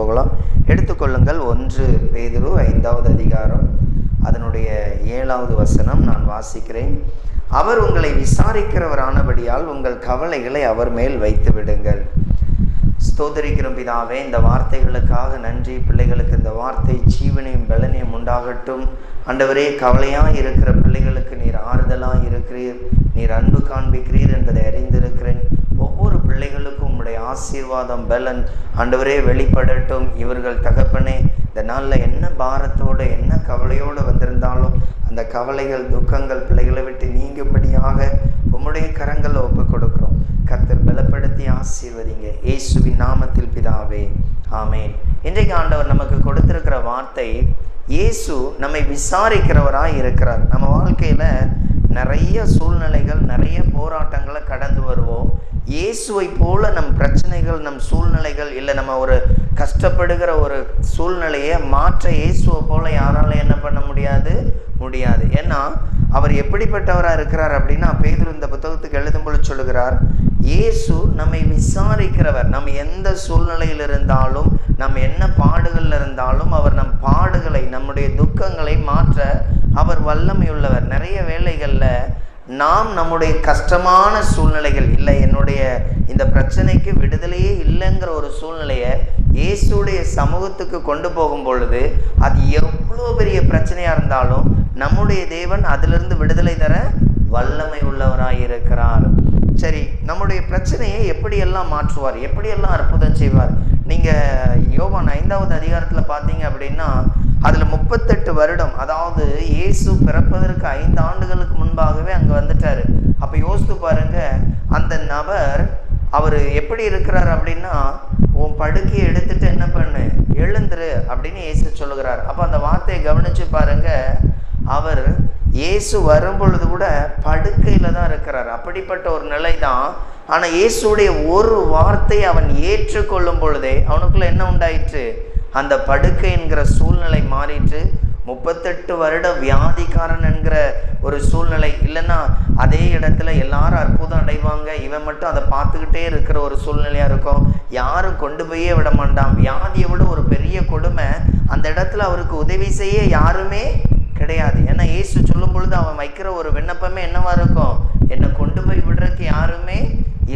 போகலாம். எடுத்துக்கொள்ளுங்கள் ஒன்று பேதுரு ஐந்தாவது அதிகாரம். அதனுடைய ஏழாவது வசனம் நான் வாசிக்கிறேன். அவர் உங்களை விசாரிக்கிறவரானபடியால் உங்கள் கவலைகளை அவர் மேல் வைத்து விடுங்கள் ஸ்தோதரிக்கிறோம் பிதாவே இந்த வார்த்தைகளுக்காக நன்றி. பிள்ளைகளுக்கு இந்த வார்த்தை ஜீவனையும் பலனையும் உண்டாகட்டும். அண்டவரே கவலையாக இருக்கிற பிள்ளைகளுக்கு நீர் ஆறுதலாக இருக்கிறீர். நீர் அன்பு காண்பிக்கிறீர் என்பதை அறிந்திருக்கிறேன். ஒவ்வொரு பிள்ளைகளுக்கும் உம்முடைய ஆசீர்வாதம் பலன் அண்டவரே வெளிப்படட்டும். இவர்கள் தகப்பனே இந்த நாளில் என்ன பாரத்தோடு என்ன கவலையோடு வந்திருந்தாலும் அந்த கவலைகள் துக்கங்கள் பிள்ளைகளை விட்டு நீங்கும்படியாக உம்முடைய கரங்களை ஒப்பு கொடுக்கிறோம் கர்த்தர் பலப்படுத்தி ஆசீர்வதிங்க இயேசுவின் நாமத்தில் பிதாவே ஆமேன் இன்றைக்கு ஆண்டவர் நமக்கு காரணத்தை இயேசு நம்மை விசாரிக்கிறவராக இருக்கிறார். நம்ம வாழ்க்கையில் நிறைய சூழ்நிலைகள் நிறைய போராட்டங்களை கடந்து வருவோம். இயேசுவை போல நம் பிரச்சனைகள் நம் சூழ்நிலைகள் இல்லை நம்ம ஒரு கஷ்டப்படுகிற ஒரு சூழ்நிலையை மாற்ற இயேசுவை போல யாரால என்ன பண்ண முடியாது? முடியாது. ஏன்னா அவர் எப்படிப்பட்டவராக இருக்கிறார் அப்படின்னா பேதுரு இந்த புத்தகத்துக்கு எழுதும் பொழுது சொல்லுகிறார் இயேசு நம்மை விசாரிக்கிறவர். நம்ம எந்த சூழ்நிலையில் இருந்தாலும் நம்ம என்ன பா பாடுகளில் இருந்தாலும் அவர் நம் பாடுகளை நம்முடைய துக்கங்களை மாற்ற அவர் வல்லமையுள்ளவர். நிறைய வேலைகளில் நாம் நம்முடைய கஷ்டமான சூழ்நிலைகள் இல்லை என்னுடைய இந்த பிரச்சனைக்கு விடுதலையே இல்லைங்கிற ஒரு சூழ்நிலையை இயேசுடைய சமூகத்துக்கு கொண்டு போகும் பொழுது அது எவ்வளோ பெரிய பிரச்சனையாக இருந்தாலும் நம்முடைய தேவன் அதிலிருந்து விடுதலை தர வல்லமை உள்ளவராக இருக்கிறார். சரி நம்முடைய பிரச்சனையை எப்படியெல்லாம் மாற்றுவார்? எப்படியெல்லாம் அற்புதம் செய்வார்? நீங்கள் யோவான் ஐந்தாவது அதிகாரத்தில் பார்த்தீங்க அப்படின்னா அதில் முப்பத்தெட்டு வருடம் அதாவது இயேசு பிறப்பதற்கு ஐந்து ஆண்டுகளுக்கு முன்பாகவே அங்கே வந்துட்டார். அப்போ யோசித்து பாருங்க அந்த நபர் அவர் எப்படி இருக்கிறார் அப்படின்னா உன் படுக்கையை எடுத்துட்டு என்ன பண்ணு? எழுந்துரு அப்படின்னு இயேசு சொல்லுகிறார். அப்போ அந்த வார்த்தையை கவனித்து பாருங்க அவர் இயேசு வரும் பொழுது கூட படுக்கையில் தான் இருக்கிறார். அப்படிப்பட்ட ஒரு நிலை தான் ஆனால் இயேசுடைய ஒரு வார்த்தை அவன் ஏற்றுக்கொள்ளும் பொழுதே அவனுக்குள்ள என்ன உண்டாயிற்று? அந்த படுக்கை என்கிற சூழ்நிலை மாறிட்டு முப்பத்தெட்டு வருட வியாதிக்காரன் என்கிற ஒரு சூழ்நிலை. இல்லைன்னா அதே இடத்துல எல்லாரும் அற்புதம் அடைவாங்க. இவன் மட்டும் அதை பார்த்துக்கிட்டே இருக்கிற ஒரு சூழ்நிலையாக இருக்கும். யாரும் கொண்டு போயே விட மாட்டான். வியாதியை விட ஒரு பெரிய கொடுமை. அந்த இடத்துல அவருக்கு உதவி செய்ய யாருமே கிடையாது. ஏன்னா இயேசு சொல்லும் பொழுது அவன் வைக்கிற ஒரு விண்ணப்பமே என்னவா இருக்கும்? என்னை கொண்டு போய் விடுறதுக்கு யாருமே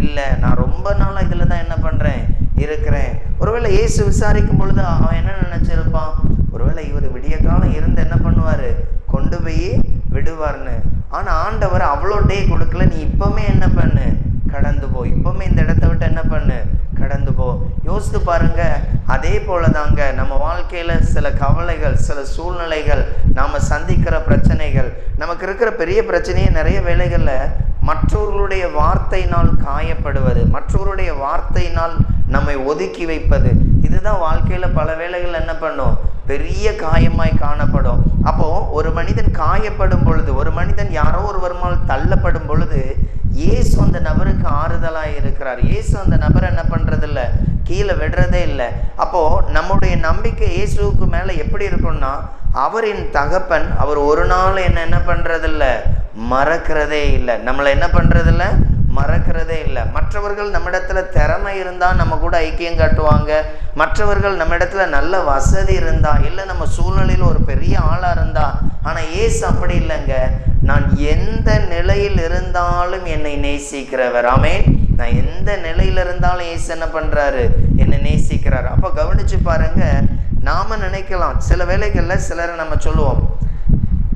இல்லை நான் ரொம்ப நாளாக இதில் தான் என்ன பண்ணுறேன் இருக்கிறேன். ஒருவேளை ஏசு விசாரிக்கும் பொழுது அவன் என்ன நினச்சிருப்பான்? ஒருவேளை இவர் விடிய காலம் இருந்து என்ன பண்ணுவார்? கொண்டு போய் விடுவார்னு ஆனால் ஆண்டவர் அவ்வளோ டே கொடுக்கல நீ இப்போவுமே என்ன பண்ணு? கடந்து போ. இப்போவுமே இந்த இடத்த விட்டு என்ன பண்ணு? கடந்து போ. யோசித்து பாருங்க அதே போல தாங்க நம்ம வாழ்க்கையில் சில கவலைகள் சில சூழ்நிலைகள் நாம் சந்திக்கிற பிரச்சனைகள் நமக்கு இருக்கிற பெரிய பிரச்சனையே நிறைய வேலைகளில் மற்றவர்களுடைய வார்த்தையினால் காயப்படுவது மற்றவருடைய வார்த்தையினால் நம்மை ஒதுக்கி வைப்பது. இதுதான் வாழ்க்கையில் பல வேளைகள் என்ன பண்ணும்? பெரிய காயமாய் காணப்படும். அப்போ ஒரு மனிதன் காயப்படும் பொழுது ஒரு மனிதன் யாரோ ஒருவருமால் தள்ளப்படும் பொழுது இயேசு அந்த நபருக்கு ஆறுதலாக இருக்கிறார். இயேசு அந்த நபர் என்ன பண்ணுறதில்ல கீழே விடுறதே இல்லை. அப்போ நம்முடைய நம்பிக்கை இயேசுவுக்கு மேலே எப்படி இருக்கும்னா அவரின் தகப்பன் அவர் ஒரு நாள் என்ன என்ன பண்ணுறதில்ல மறக்கிறதே இல்லை. நம்மளை என்ன பண்ணுறதில்ல மறக்கிறதே இல்லை. மற்றவர்கள் நம்மிடத்துல திறமை இருந்தால் நம்ம கூட ஐக்கியம் காட்டுவாங்க. மற்றவர்கள் நம்ம இடத்துல நல்ல வசதி இருந்தா இல்லை நம்ம சூழ்நிலையில் ஒரு பெரிய ஆளாக இருந்தா ஆனால் ஏசு அப்படி இல்லைங்க. நான் எந்த நிலையில் இருந்தாலும் என்னை நேசிக்கிறவர். ஆமென். நான் எந்த நிலையில் இருந்தாலும் ஏசு என்ன பண்ணுறாரு என்னை நேசிக்கிறார். அப்போ கவனிச்சு பாருங்க. நாம நினைக்கலாம். சில வேளைகளில் சிலரை நம்ம சொல்லுவோம்.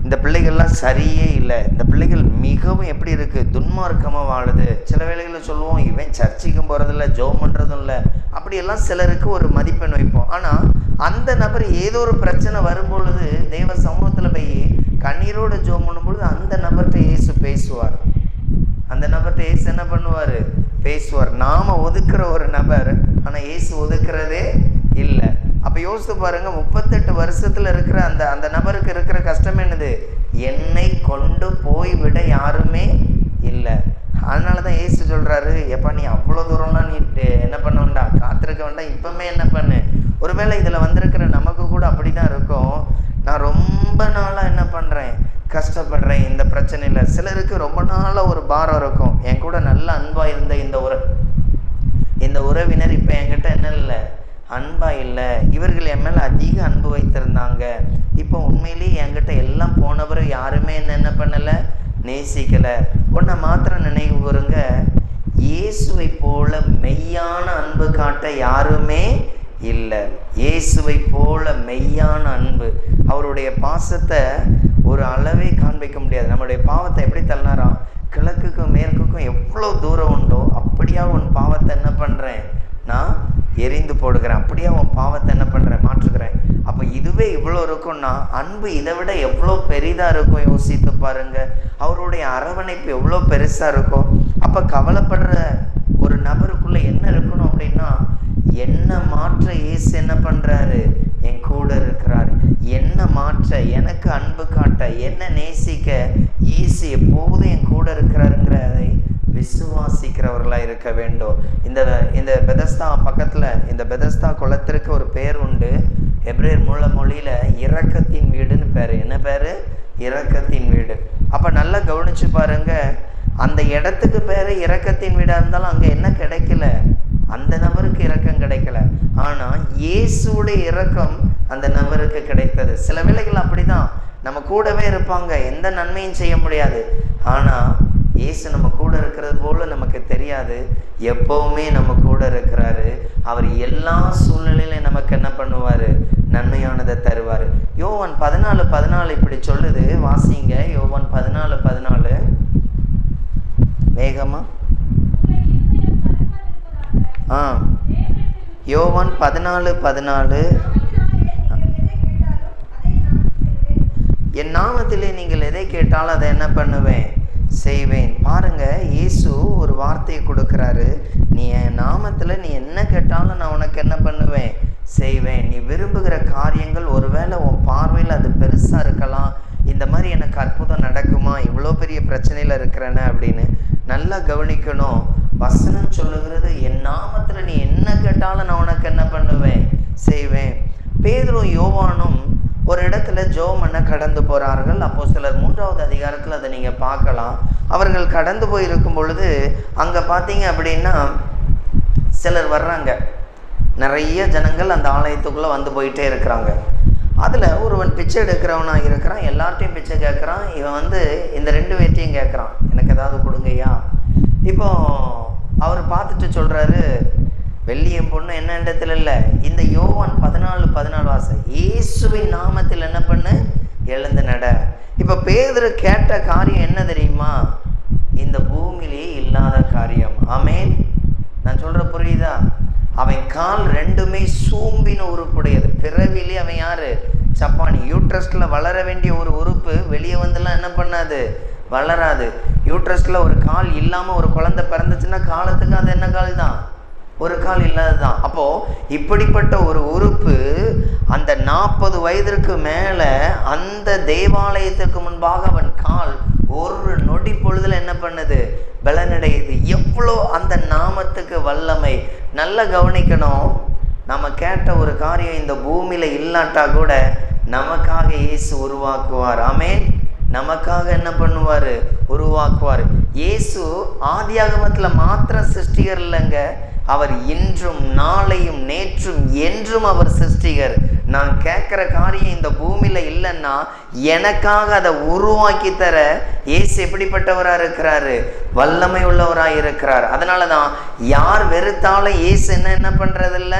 இந்த பிள்ளைகள்லாம் சரியே இல்லை. இந்த பிள்ளைகள் மிகவும் எப்படி இருக்குது துன்மார்க்கமாக வாழுது. சில வேளைகளில் சொல்லுவோம் இவன் சர்ச்சைக்கும் போகிறதில்ல ஜோம் பண்ணுறதும் இல்லை. அப்படியெல்லாம் சிலருக்கு ஒரு மதிப்பெண் வைப்போம். ஆனால் அந்த நபர் ஏதோ ஒரு பிரச்சனை வரும்பொழுது தெய்வ சமூகத்தில் போய் கண்ணீரோடு ஜோம் பண்ணும்பொழுது அந்த நபர்கிட்ட இயேசு பேசுவார். அந்த நபர்கிட்ட இயேசு என்ன பண்ணுவார்? பேசுவார். நாம் ஒதுக்குற ஒரு நபர் ஆனால் இயேசு ஒதுக்குறதே இல்லை. அப்போ யோசித்து பாருங்கள் முப்பத்தெட்டு வருஷத்தில் இருக்கிற அந்த அந்த நபருக்கு இருக்கிற கஷ்டம் என்னது? என்னை கொண்டு போய் விட யாருமே இல்லை. அதனால தான் ஏசு சொல்கிறாரு எப்பா நீ அவ்வளோ தூரம்லாம் நீ என்ன பண்ண வேண்டாம் காத்திருக்க வேண்டாம் இப்பவுமே என்ன பண்ணு? ஒருவேளை இதில் வந்திருக்கிற நமக்கு கூட அப்படி தான் இருக்கும். நான் ரொம்ப நாளாக என்ன பண்ணுறேன் கஷ்டப்படுறேன் இந்த பிரச்சனையில். சிலருக்கு ரொம்ப நாளாக ஒரு பாரம் இருக்கும். என் கூட நல்ல அன்பாக இருந்த இந்த உற இந்த உறவினர் இப்போ என்கிட்ட என்ன இல்லை? அன்பா இல்லை. இவர்கள் என் மேலே அதிக அன்பு வைத்திருந்தாங்க. இப்போ உண்மையிலேயே என்கிட்ட எல்லாம் போனவர் யாருமே என்ன என்ன பண்ணலை? நேசிக்கலை. உன்னை மாத்திரம் நினைவு கூறுங்க. இயேசுவை போல மெய்யான அன்பு காட்ட யாருமே இல்லை. இயேசுவை போல மெய்யான அன்பு. அவருடைய பாசத்தை ஒரு அளவே காண்பிக்க முடியாது. நம்மளுடைய பாவத்தை எப்படி தள்ளினாராம் கிழக்குக்கும் மேற்குக்கும் எவ்வளோ தூரம் உண்டோ அப்படியா உன் பாவத்தை என்ன பண்ணுறேன் நான் எரிந்து போடுகிறேன். அப்படியே அவன் பாவத்தை என்ன பண்ணுறேன் மாற்றுக்கிறேன் அப்போ இதுவே இவ்வளோ இருக்கும்னா அன்பு இதை விட எவ்வளோ பெரிதாக இருக்கும்? யோசித்து பாருங்க. அவருடைய அரவணைப்பு எவ்வளோ பெருசாக இருக்கும்? அப்போ கவலைப்படுற ஒரு நபருக்குள்ள என்ன இருக்கணும் அப்படின்னா என்ன மாற்ற ஏசு என்ன பண்ணுறாரு என் கூட இருக்கிறாரு. என்ன மாற்ற எனக்கு அன்பு காட்ட என்ன நேசிக்க ஏசு எப்போதும் என் கூட இருக்கிறாருங்கிறதை விசுவாசிக்கிறவர்களாக இருக்க வேண்டும். இந்த இந்த பெதஸ்தா பக்கத்தில் இந்த பெதஸ்தா குளத்திற்கு ஒரு பேர் உண்டு. எப்ரேர் மூல மொழியில் இறக்கத்தின் வீடுன்னு பேர். என்ன பேர்? இறக்கத்தின் வீடு. அப்போ நல்லா கவனிச்சு பாருங்க. அந்த இடத்துக்கு பேர் இறக்கத்தின் வீடாக இருந்தாலும் அங்கே என்ன கிடைக்கல? அந்த நபருக்கு இறக்கம் கிடைக்கல. ஆனால் இயேசுடைய இறக்கம் அந்த நபருக்கு கிடைத்தது. சில வேளைகள் அப்படிதான். நம்ம கூடவே இருப்பாங்க. எந்த நன்மையும் செய்ய முடியாது. ஆனால் இயேசு நம்ம கூட இருக்கிறது போல நமக்கு தெரியாது. எப்பவுமே நம்ம கூட இருக்கிறாரு. அவர் எல்லா சூழ்நிலையிலும் நமக்கு என்ன பண்ணுவார்? நன்மையானதை தருவார். யோவான் பதினாலு பதினாலு இப்படி சொல்லுது. வாசிங்க. யோவான் பதினாலு பதினாலு. வேகமா? ஆ. யோவான் பதினாலு பதினாலு. என் நாமத்திலே நீங்கள் எதை கேட்டாலும் அதை என்ன பண்ணுவேன்? இயேசு ஒரு வார்த்தையை கொடுக்குறாரு நீ என் நாமத்தில் நீ என்ன கேட்டாலும் நான் உனக்கு என்ன பண்ணுவேன்? செய்வேன். நீ விரும்புகிற காரியங்கள் ஒருவேளை உன் பார்வையில் அது பெருசாக இருக்கலாம். இந்த மாதிரி எனக்கு அற்புதம் நடக்குமா? இவ்வளோ பெரிய பிரச்சனையில் இருக்கிறேன்னு அப்படின்னு நல்லா கவனிக்கணும். வசனம் சொல்லுகிறது என் நாமத்தில் நீ என்ன கேட்டாலும் நான் உனக்கு என்ன பண்ணுவேன்? செய்வேன். பேதுரும் யோவானும் ஒரு இடத்துல ஜோம் பண்ண கடந்து போகிறார்கள் அப்போ சிலர் மூன்றாவது அதிகாரத்தில் அதை நீங்கள் பார்க்கலாம். அவர்கள் கடந்து போயிருக்கும் பொழுது அங்கே பார்த்தீங்க அப்படின்னா சிலர் வர்றாங்க. நிறைய ஜனங்கள் அந்த ஆலயத்துக்குள்ளே வந்து போயிட்டே இருக்கிறாங்க. அதில் ஒருவன் பிச்சை எடுக்கிறவனாக இருக்கிறான். எல்லார்ட்டையும் பிச்சை கேட்குறான். இவன் வந்து இந்த ரெண்டு பேர்ட்டையும் கேட்குறான். எனக்கு ஏதாவது கொடுங்கய்யா. இப்போ அவர் பார்த்துட்டு சொல்கிறாரு வெள்ளியும் பொண்ணு என்ன இடத்துல இல்லை? இந்த யோவான் பதினாலு பதினாலு வாசம் இயேசுவின் நாமத்தில் என்ன பண்ணு? எழுந்து நட. இப்போ பேதர் கேட்ட காரியம் என்ன தெரியுமா? இந்த பூமியிலேயே இல்லாத காரியம். ஆமேன். நான் சொல்கிற புரியுதா? அவன் கால் ரெண்டுமே சூம்பின உறுப்புடையது. பிறவிலே அவன் யாரு? சப்பானி யூட்ரஸ்டில் வளர வேண்டிய ஒரு உறுப்பு வெளியே வந்துலாம் என்ன பண்ணாது? வளராது. யூட்ரஸ்டில் ஒரு கால் இல்லாமல் ஒரு குழந்தை பிறந்துச்சுன்னா காலத்துக்கு அது என்ன கால் தான் ஒரு கால் இல்லாததான் அப்போது இப்படிப்பட்ட ஒரு உறுப்பு அந்த நாற்பது வயதிற்கு மேலே அந்த தேவாலயத்துக்கு முன்பாக அவன் கால் ஒரு நொடி பொழுதில் என்ன பண்ணுது? பலனடையுது. எவ்வளோ அந்த நாமத்துக்கு வல்லமை. நல்லா கவனிக்கணும். நம்ம கேட்ட ஒரு காரியம் இந்த பூமியில் இல்லாட்டா கூட நமக்காக இயேசு உருவாக்குவார். ஆமே நமக்காக என்ன பண்ணுவார்? உருவாக்குவார். இயேசு ஆதியாகமத்தில் மாத்திரம் சிருஷ்டிகர் இல்லைங்க. அவர் இன்றும் நாளையும் நேற்றும் என்றும் அவர் சிருஷ்டிகர். நான் கேட்குற காரியம் இந்த பூமியில் இல்லைன்னா எனக்காக அதை உருவாக்கி தர ஏசு எப்படிப்பட்டவராக இருக்கிறாரு? வல்லமை உள்ளவராக இருக்கிறார். அதனால தான் யார் வெறுத்தாலும் ஏசு என்ன என்ன பண்ணுறதில்ல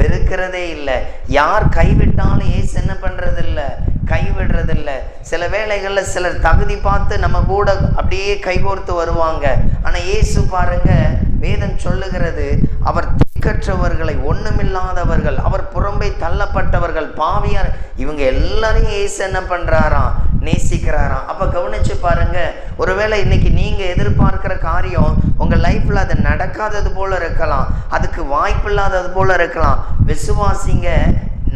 வெறுக்கிறதே இல்லை. யார் கைவிட்டாலும் ஏசு என்ன பண்ணுறதில்ல கைவிடுறதில்ல. சில வேளைகளில் சிலர் தகுதி பார்த்து நம்ம கூட அப்படியே கைகோர்த்து வருவாங்க. ஆனால் இயேசு பாருங்க வேதம் சொல்லுகிறது அவர் திக்கற்றவர்களை ஒன்றுமில்லாதவர்கள் அவர் புறம்பை தள்ளப்பட்டவர்கள் பாவியார். இவங்க எல்லாரையும் இயேசு என்ன பண்ணுறாராம் நேசிக்கிறாராம் அப்போ கவனிச்சு பாருங்க ஒருவேளை இன்னைக்கு நீங்கள் எதிர்பார்க்கிற காரியம் உங்கள் லைஃப்பில் அது நடக்காதது போல இருக்கலாம். அதுக்கு வாய்ப்பு இல்லாதது போல இருக்கலாம். விசுவாசிங்க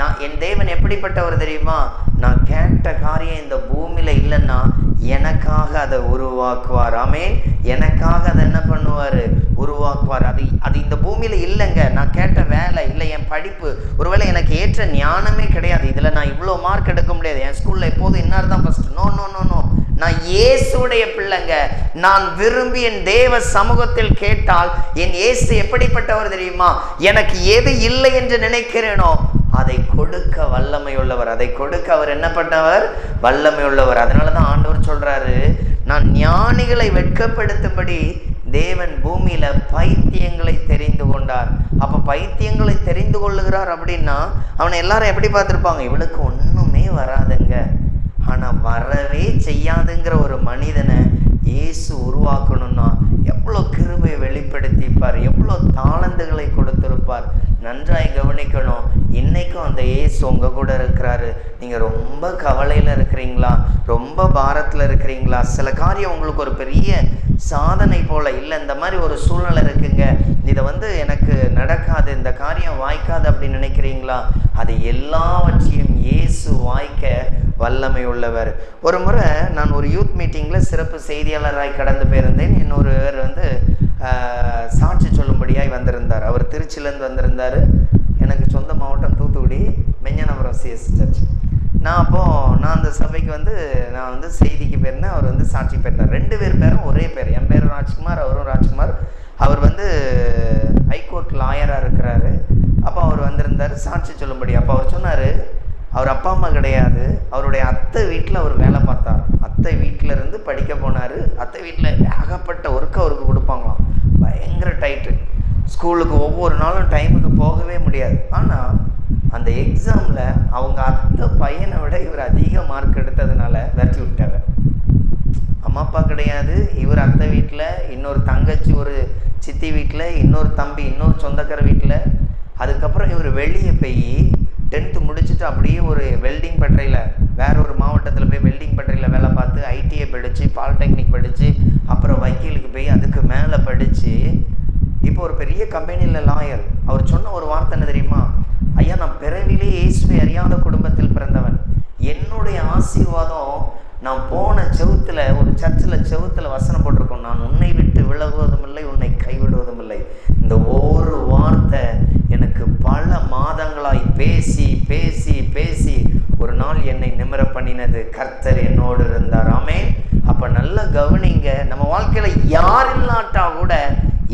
நான் என் தேவன் எப்படிப்பட்டவர் தெரியுமா? நான் கேட்ட காரியம் இந்த பூமியில் இல்லைன்னா எனக்காக அதை உருவாக்குவார். ஆமே எனக்காக அதை என்ன பண்ணுவார்? உருவாக்குவார். அது அது இந்த பூமியில் இல்லைங்க. நான் கேட்ட வேலை இல்லை என் படிப்பு. ஒருவேளை எனக்கு ஏற்ற ஞானமே கிடையாது. இதில் நான் இவ்வளோ மார்க் எடுக்க முடியாது. என் ஸ்கூலில் எப்போதும் இன்னார் தான் first no no no no நான் இயேசுடைய பிள்ளைங்க. நான் விரும்பி என் தேவ சமூகத்தில் கேட்டால் என் இயேசு எப்படிப்பட்டவர் தெரியுமா? எனக்கு எது இல்லை என்று நினைக்கிறேனோ அதை கொடுக்க வல்லமை உள்ளவர் அதை கொடுக்க அவர் என்ன பண்ணவர் வல்லமை உள்ளவர் அதனால தான் ஆண்டவர் சொல்றாரு நான் ஞானிகளை வெட்கப்படுத்தும்படி தேவன் பூமியில பைத்தியங்களை தெரிந்து கொண்டார். அப்ப பைத்தியங்களை தெரிந்து கொள்ளுகிறார் அப்படின்னா அவனை எல்லாரும் எப்படி பார்த்துருப்பாங்க? இவனுக்கு ஒண்ணுமே வராதுங்க. ஆனா வரவே செய்யாதுங்கிற ஒரு மனிதனை இயேசு உருவாக்கணும்னா எவ்வளோ கிருபை வெளிப்படுத்திப்பார் எவ்வளோ தாளந்துகளை கொடுத்திருப்பார். நன்றாய் கவனிக்கணும். இன்னைக்கும் அந்த ஏசு உங்கள் கூட இருக்கிறாரு. நீங்கள் ரொம்ப கவலையில் இருக்கிறீங்களா? ரொம்ப பாரத்தில் இருக்கிறீங்களா? சில காரியம் உங்களுக்கு ஒரு பெரிய சாதனை போல் இல்லை. இந்த மாதிரி ஒரு சூழ்நிலை இருக்குங்க. இதை வந்து எனக்கு நடக்காது இந்த காரியம் வாய்க்காது அப்படின்னு நினைக்கிறீங்களா? அது எல்லாவற்றையும் இயேசு வாய்க்க வல்லமை உள்ளவர் ஒரு முறை நான் ஒரு யூத் மீட்டிங்கில் சிறப்பு செய்தியாளராய் கடந்து போயிருந்தேன். இன்னொருவர் வந்து சாட்சி சொல்லும்படியாய் வந்திருந்தார். அவர் திருச்சியிலேருந்து வந்திருந்தார். எனக்கு சொந்த மாவட்டம் தூத்துக்குடி மெஞ்சனபுரம் சிஎஸ் சர்ச் நான் அப்போது நான் அந்த சபைக்கு வந்து நான் வந்து செய்திக்கு போயிருந்தேன் அவர் வந்து சாட்சி போயிருந்தார் ரெண்டு பேர் பேரும் ஒரே பேர். என் பேரும் ராஜ்குமார் அவரும் ராஜ்குமார். அவர் வந்து ஹைகோர்ட் லாயராக இருக்கிறாரு. அப்போ அவர் வந்திருந்தார். சாட்சி சொல்லும்படி. அப்போ அவர் சொன்னார் அவர் அப்பா அம்மா கிடையாது. அவருடைய அத்தை வீட்டில் அவர் வேலை பார்த்தார். அத்தை வீட்டில் இருந்து படிக்க போனார். அத்தை வீட்டில் ஏகப்பட்ட ஒர்க் அவருக்கு கொடுப்பாங்களாம். பயங்கர டைட்டு ஸ்கூலுக்கு ஒவ்வொரு நாளும் டைமுக்கு போகவே முடியாது. ஆனால் அந்த எக்ஸாமில் அவங்க அத்தை பையனை விட இவர் அதிக மார்க் எடுத்ததுனால விரட்டி விட்டாங்க அம்மா அப்பா கிடையாது. இவர் அத்தை வீட்டில் இன்னொரு தங்கச்சி ஒரு சித்தி வீட்டில் இன்னொரு தம்பி இன்னொரு சொந்தக்கார வீட்டில் அதுக்கப்புறம் இவர் வெளியே போய் டென்த்து முடிச்சுட்டு அப்படியே ஒரு வெல்டிங் பட்டறையில் வேற ஒரு மாவட்டத்தில் போய் வெல்டிங் பட்டறையில் வேலை பார்த்து ஐடிஐ படித்து பாலிடெக்னிக் படித்து அப்புறம் வக்கீலுக்கு போய் அதுக்கு மேலே படித்து இப்போ ஒரு பெரிய கம்பெனியில் லாயர் அவர் சொன்ன ஒரு வார்த்தை என்ன தெரியுமா? ஐயா நான் பிறவிலே இயேசுவை அறியாத குடும்பத்தில் பிறந்தவன். என்னுடைய ஆசீர்வாதம் நான் போன செவுத்தில் ஒரு சர்ச்சில் செவுத்தில் வசனம் போட்டிருக்கோம். நான் உன்னை விட்டு விலகுவது இல்லை உன்னை கைவிடுவதும் இல்லை இந்த ஒரு வார்த்தை எனக்கு பல மாதங்களாய் பேசி பேசி பேசி ஒரு நாள் என்னை நிமிர பண்ணினது. கர்த்தர் என்னோடு இருந்தார். ஆமே அப்ப நல்லா கவனிங்க நம்ம வாழ்க்கையில யார் இல்லாட்டா கூட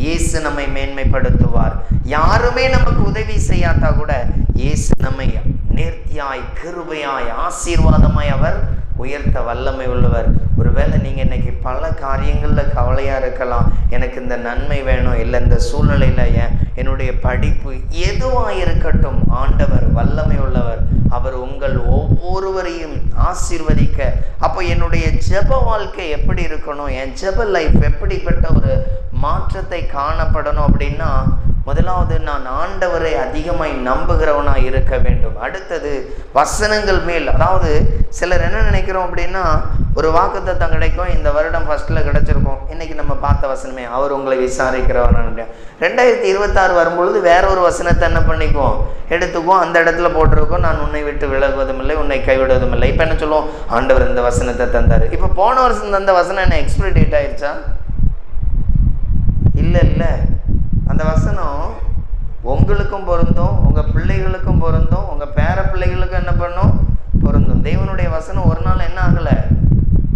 இயேசு நம்மை மேன்மைப்படுத்துவார். யாருமே நமக்கு உதவி செய்யாட்டா கூட இயேசு நம்மை நேர்த்தியாய் கிருபையாய் ஆசீர்வாதமாய் அவர் உயர்த்த வல்லமை உள்ளவர். ஒருவேளை நீங்கள் இன்னைக்கு பல காரியங்களில் கவலையாக இருக்கலாம். எனக்கு இந்த நன்மை வேணும் இல்லை இந்த சூழ்நிலையில் ஏன் என்னுடைய படிப்பு எதுவாக இருக்கட்டும் ஆண்டவர் வல்லமை உள்ளவர். அவர் உங்கள் ஒவ்வொருவரையும் ஆசீர்வதிக்க. அப்போ என்னுடைய ஜெப வாழ்க்கை எப்படி இருக்கணும்? என் ஜெப லைஃப் எப்படிப்பட்ட ஒரு மாற்றத்தை காணப்படணும் அப்படின்னா முதலாவது நான் ஆண்டவரை அதிகமாய் நம்புகிறவனாக இருக்க வேண்டும். அடுத்தது வசனங்கள் மேல். அதாவது சிலர் என்ன நினைக்கிறோம் அப்படின்னா ஒரு வாக்குத்தத்தம் கிடைக்கும் இந்த வருடம் ஃபர்ஸ்ட்ல கிடைச்சிருக்கும். இன்னைக்கு நம்ம பார்த்த வசனமே அவர் உங்களை விசாரிக்கிறவன் ரெண்டாயிரத்தி இருபத்தாறு வரும்பொழுது வேற ஒரு வசனத்தை என்ன பண்ணிக்குவோம்? எடுத்துக்குவோம். அந்த இடத்துல போட்டிருக்கோம். நான் உன்னை விட்டு விலகுவதும் இல்லை உன்னை கைவிடுவதும் இல்லை இப்போ என்ன சொல்லுவோம்? ஆண்டவர் இந்த வசனத்தை தந்தார். இப்போ போன வருஷம் தந்த வசனம் என்ன? எக்ஸ்பிரி டேட் ஆயிடுச்சா? இல்லை இல்லை. அந்த வசனம் உங்களுக்கும் பொருந்தும் உங்கள் பிள்ளைகளுக்கும் பொருந்தும் உங்கள் பேர பிள்ளைகளுக்கும் என்ன பண்ணும்? பொருந்தும். தேவனுடைய வசனம் ஒரு நாள் என்ன ஆகலை?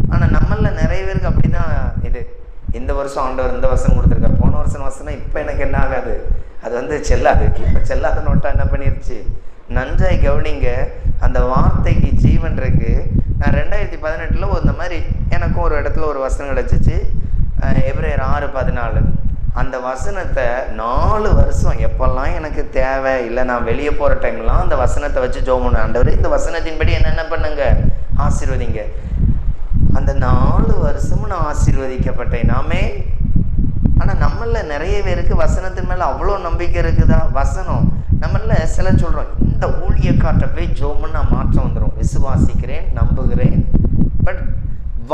ஆனால் நம்மளில் நிறைய பேருக்கு அப்படி தான் இது. இந்த வருஷம் ஆண்டவர் இந்த வசனம் கொடுத்துருக்காரு. போன வருஷம் வசனம் இப்போ எனக்கு என்ன ஆகாது? அது வந்து செல்லாது. இப்போ செல்லாத நோட்டா என்ன பண்ணிருச்சு? நன்றாய் கவனிங்க. அந்த வார்த்தைக்கு ஜீவன் இருக்கு. நான் ரெண்டாயிரத்தி பதினெட்டில் இந்த மாதிரி எனக்கும் ஒரு இடத்துல ஒரு வசனம் கிடச்சிச்சு. எப்ரேயர் ஆறு பதினாலு. அந்த வசனத்தை நாலு வருஷம் எப்பெல்லாம் எனக்கு தேவை இல்லை நான் வெளியே போகிற டைம்லாம் அந்த வசனத்தை வச்சு ஜோம் பண்ண ஆண்டவர் இந்த வசனத்தின்படி என்னென்ன பண்ணுங்க? ஆசீர்வதிங்க. அந்த நாலு வருஷமும் நான் ஆசீர்வதிக்கப்பட்டேன். நாமே ஆனால் நம்மள நிறைய பேருக்கு வசனத்தின் மேலே அவ்வளோ நம்பிக்கை இருக்குதா? வசனம். நம்மள சிலர் சொல்கிறோம் இந்த ஊழியக்காட்டை போய் ஜோமுன்னு நான் மாற்றம் வந்துடும் விசுவாசிக்கிறேன் நம்புகிறேன். பட்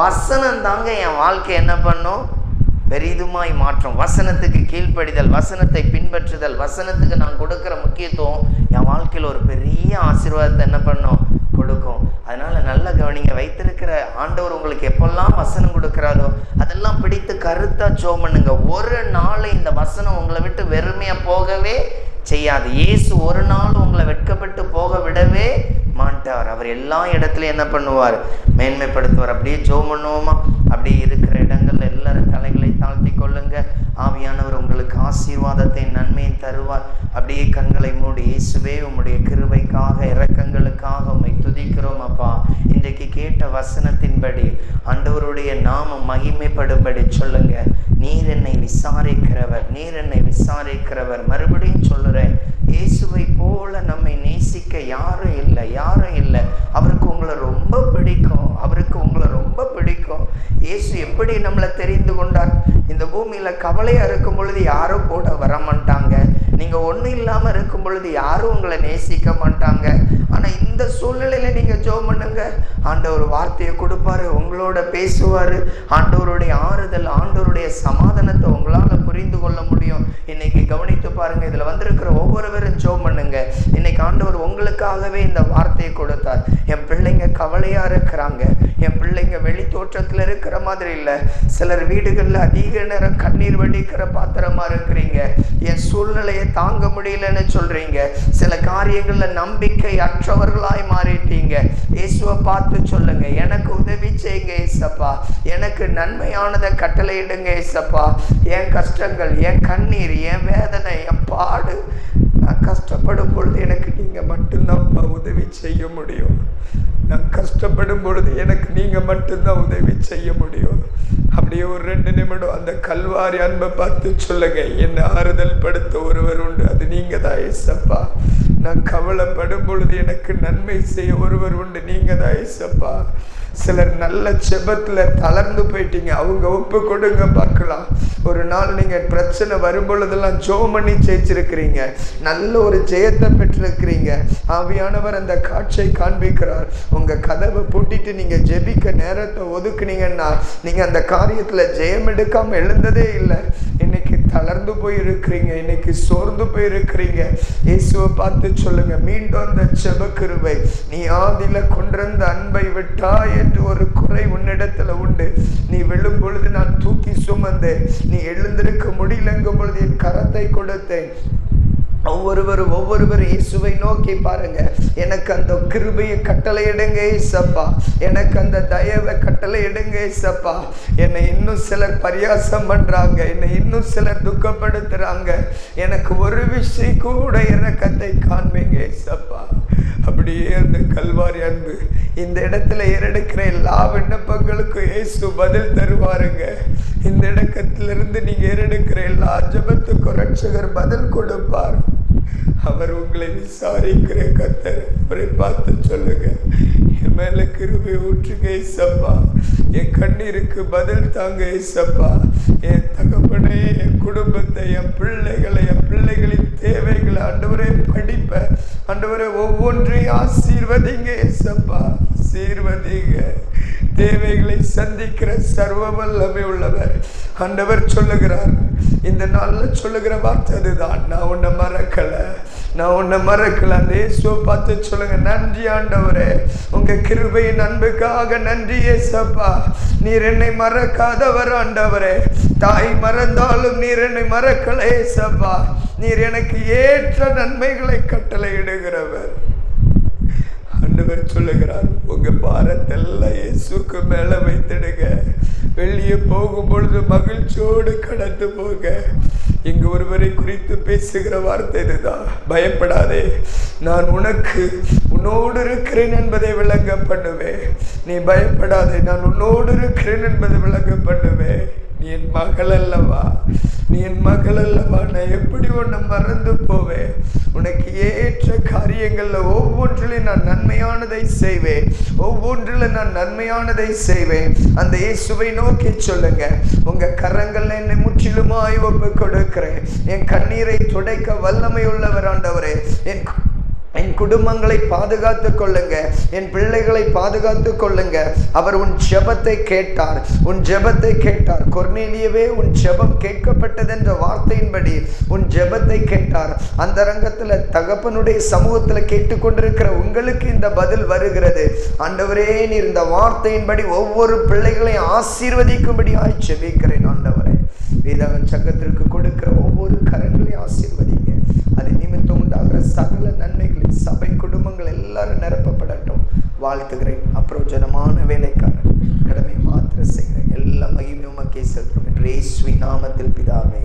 வசனம் தாங்க என் வாழ்க்கை என்ன பண்ணும்? பெரிதுமாய் மாற்றம். வசனத்துக்கு கீழ்ப்படிதல் வசனத்தை பின்பற்றுதல் வசனத்துக்கு நான் கொடுக்குற முக்கியத்துவம் என் வாழ்க்கையில் ஒரு பெரிய ஆசீர்வாதத்தை என்ன பண்ணும்? கொடுக்கும். அதனால நல்ல கவனிங்க வைத்திருக்கிற ஆண்டவர் உங்களுக்கு எப்பெல்லாம் வசனம் கொடுக்குறாரோ அதெல்லாம் பிடித்து கருத்தா ஜோ பண்ணுங்க. ஒரு நாள் இந்த வசனம் உங்களை விட்டு வெறுமையா போகவே செய்யாது. இயேசு ஒரு நாள் உங்களை வெட்கப்பட்டு போக விடவே மாட்டார். அவர் எல்லா இடத்துலையும் என்ன பண்ணுவார்? மேன்மைப்படுத்துவார். அப்படியே ஜோ பண்ணுவோமா? அப்படியே இருக்கிற இடங்கள்ல எல்லாரும் தலைகள் சொல்லுங்க. ஆவியானவர் உங்களுக்கு ஆசீர்வாதத்தை நன்மையை தருவார். அப்படியே கண்களை மூடி இயேசுவே உம்முடைய கிருவைக்காக இரக்கங்களுக்காக உம்மை துதிக்கிறோம் அப்பா. இன்றைக்கு கேட்ட வசனத்தின்படி ஆண்டவருடைய நாமம் மகிமைப்படும்படி சொல்லுங்க. நீர் என்னை விசாரிக்கிறவர் நீர் என்னை விசாரிக்கிறவர். மறுபடியும் சொல்லுறேன் இயேசுவை போல நம்மை நேசிக்க யாரும் இல்லை யாரும் இல்லை. அவருக்கு உங்களை ரொம்ப பிடிக்கும். அவருக்கு உங்களை ரொம்ப பிடிக்கும். இயேசு எப்படி நம்மளை தெரிந்து கொண்டார்? இந்த பூமியில் கவலையாக இருக்கும் பொழுது யாரும் கூட வரமாட்டாங்க நீங்கள் ஒன்றும் இல்லாமல் இருக்கும் பொழுது யாரும் உங்களை நேசிக்க மாட்டாங்க. ஆனால் இந்த சூழ்நிலையில் நீங்கள் ஜோ பண்ணுங்க. ஆண்டவர் வார்த்தையை கொடுப்பாரு உங்களோட பேசுவார். ஆண்டவருடைய ஆறுதல் ஆண்டவருடைய சமாதானத்தை உங்களால் புரிந்து கொள்ள முடியும். இன்னைக்கு கவனித்து பாருங்க இதில் வந்திருக்கிற ஒவ்வொருவரும் ஜோ பண்ணுங்க. இன்னைக்கு ஆண்டவர் உங்களுக்காகவே இந்த வார்த்தையை கொடுத்தார். என் பிள்ளைங்க கவலையாக இருக்கிறாங்க. என் பிள்ளைங்க வெளித்து தோற்றத்தில் இருக்கிற மாதிரி இல்லை. சிலர் வீடுகளில் அதிக நேரம் கண்ணீர் வடிக்கிற பாத்திரமா இருக்கிறீங்க. என் சூழ்நிலையை தாங்க முடியலன்னு சொல்றீங்க. சில காரியங்களில் நம்பிக்கை அற்றவர்களாய் மாறிட்டீங்க. இயேசுவை பார்த்து சொல்லுங்க. எனக்கு உதவி செய்யுங்க ஏசப்பா எனக்கு நன்மையானதை கட்டளையிடுங்க ஏசப்பா என் கஷ்டங்கள் என் கண்ணீர் என் வேதனை என் பாடு. நான் கஷ்டப்படும் பொழுது எனக்கு நீங்கள் மட்டும்தான் உதவி செய்ய முடியும். நான் கஷ்டப்படும் பொழுது எனக்கு நீங்கள் மட்டும்தான் உதவி செய்ய முடியும். அப்படியே ஒரு ரெண்டு நிமிடம் அந்த கல்வாரி அன்பை பார்த்து சொல்லுங்க. என்னை ஆறுதல் படுத்த ஒருவர் உண்டு. அது நீங்கள் தான் ஏசப்பா நான் கவலைப்படும் பொழுது எனக்கு நன்மை செய்ய ஒருவர் உண்டு. நீங்கள் தான் ஏசப்பா சிலர் நல்ல செபத்தில் தளர்ந்து போயிட்டீங்க. அவங்க ஒப்பு கொடுங்க பார்க்கலாம். ஒரு நாள் நீங்கள் பிரச்சனை வரும்பொழுதெல்லாம் ஜோ பண்ணி ஜெயிச்சிருக்கிறீங்க. நல்ல ஒரு ஜெயத்தை பெற்றிருக்கிறீங்க. ஆவியானவர் அந்த காட்சியை காண்பிக்கிறார். உங்கள் கதவை பூட்டிட்டு நீங்கள் ஜெபிக்க நேரத்தை ஒதுக்குனீங்கன்னா நீங்கள் அந்த காரியத்தில் ஜெயம் எடுக்காமல் எழுந்ததே இல்லை. தளர்ந்து போயிருக்கிறீங்க இன்னைக்கு சோர்ந்து போயிருக்கிறீங்க. இயேசுவை பார்த்து சொல்லுங்க மீண்டும் அந்த செபக்கிருவை நீ ஆதியில கொண்டிருந்த அன்பை விட்டா என்று ஒரு குறை உன்னிடத்துல உண்டு. நீ விழும் பொழுது நான் தூக்கி சுமந்தேன். நீ எழுந்திருக்க முடியலங்கும் பொழுது என் கரத்தை கொடுத்தேன். ஒவ்வொருவரும் ஒவ்வொருவர் இயேசுவை நோக்கி பாருங்க. எனக்கு அந்த கிருபையை கட்டளை எடுங்க ஏசப்பா. எனக்கு அந்த தயவை கட்டளை எடுங்க ஏசப்பா. என்னை இன்னும் சிலர் பரியாசம் பண்றாங்க. என்னை இன்னும் சிலர் துக்கப்படுத்துறாங்க. எனக்கு ஒரு விஷயம் கூட இறக்கத்தை காண்பீங்க ஏசப்பா. அப்படியே அந்த கல்வாரி அன்பு. இந்த இடத்துல ஏறெடுக்கிற எல்லா விண்ணப்பங்களுக்கும் ஏசு பதில் தருவாருங்க. இந்த இடக்கத்திலிருந்து நீங்க ஏறெடுக்கிற எல்லா ஜபத்துக்கும் ரட்சகர் பதில் கொடுப்பார். அவர் உங்களை விசாரிக்கிற கத்தர் அவரை பார்த்து சொல்லுங்க. என் மேல கிருபை ஊற்றுங்க ஏசப்பா என் கண்ணீருக்கு பதில் தாங்க ஏசப்பா என் தகப்பனே என் குடும்பத்தை என் பிள்ளைகளை என் பிள்ளைகளின் தேவைகளை ஆண்டவரே படிப்பேன் ஆண்டவரே ஒவ்வொன்றையும் ஆசீர்வதிங்க ஏசப்பா. ஆசீர்வதிங்க. தேவைகளை சந்திக்கிற சர்வ வல்லமை உள்ளவர். ஆண்டவர் சொல்லுகிறார் இந்த நாளில் சொல்லுகிற வார்த்தை அதுதான். நான் உன்னை மறக்கலை. நான் உன்னை மறக்கல. அந்த இயேசுவை பார்த்து சொல்லுங்க நன்றி ஆண்டவரே. உங்க கிருபையின் அன்புக்காக நன்றி ஏசப்பா நீர் என்னை மறக்காதவர் ஆண்டவரே. தாய் மறந்தாலும் நீர் என்னை மறக்கல ஏசப்பா நீர் எனக்கு ஏற்ற நன்மைகளை கட்டளையிடுகிறவர். ஆண்டவர் சொல்லுகிறார் உங்க பாரத்தெல்லாம் இயேசுக்கு மேல வைத்திடுங்க. வெளியே போகும் பொழுது மகிழ்ச்சியோடு கடந்து போக. இங்கு ஒருவரை குறித்து பேசுகிற வார்த்தை இதுதான். பயப்படாதே. நான் உனக்கு உன்னோடு இருக்கிறேன் என்பதை விளங்க பண்ணுவேன். நீ பயப்படாதே. நான் உன்னோடு இருக்கிறேன் என்பதை விளங்க பண்ணுவேன். நீ என் மகள் அல்லவா? நீ என் மகள் அல்லவா? நான் எப்படி உன்னை மறந்து போவேன்? உனக்கு ஏற்ற காரியங்களில் ஒவ்வொன்றிலும் நான் நன்மையானதை செய்வேன். ஒவ்வொன்றிலும் நான் நன்மையானதை செய்வேன். அந்த இயேசுவை நோக்கி சொல்லுங்க. உங்க கரங்கள்ல என்னை முற்றிலுமாய் ஒப்பு கொடுக்கிறேன் என் கண்ணீரை துடைக்க வல்லமை உள்ளவர் ஆண்டவரே. என் என் குடும்பங்களை பாதுகாத்து கொள்ளுங்க. என் பிள்ளைகளை பாதுகாத்து கொள்ளுங்க. அவர் உன் ஜெபத்தை கேட்டார். உன் ஜெபத்தை கேட்டார். கொர்னேலியவே உன் ஜெபம் கேட்கப்பட்டதென்ற வார்த்தையின்படி உன் ஜெபத்தை கேட்டார். அந்த ரங்கத்தில் தகப்பனுடைய சமூகத்தில் கேட்டுக்கொண்டிருக்கிற உங்களுக்கு இந்த பதில் வருகிறது. ஆண்டவரே நீர் இந்த வார்த்தையின்படி ஒவ்வொரு பிள்ளைகளையும் ஆசீர்வதிக்கும்படி ஆய் ஜெபிக்கிறேன் ஆண்டவரே. வேதாகன் சங்கத்திற்கு கொடுக்கிற ஒவ்வொரு கரங்களையும் ஆசீர்வதிங்க. அது நிமித்தம் உண்டாகிற சகல நன்மைகளை சபை குடும்பங்கள் எல்லாரும் நிரப்பப்படட்டும். வாழ்த்துகிறேன். அப்பிரோஜனமான வேலைக்காரன். கடமை மாத்திர செய்கிறேன். எல்லா மகிமையும் மக்கே செலுத்தும் என்று இயேசுவின் நாமத்தில் பிதாவே.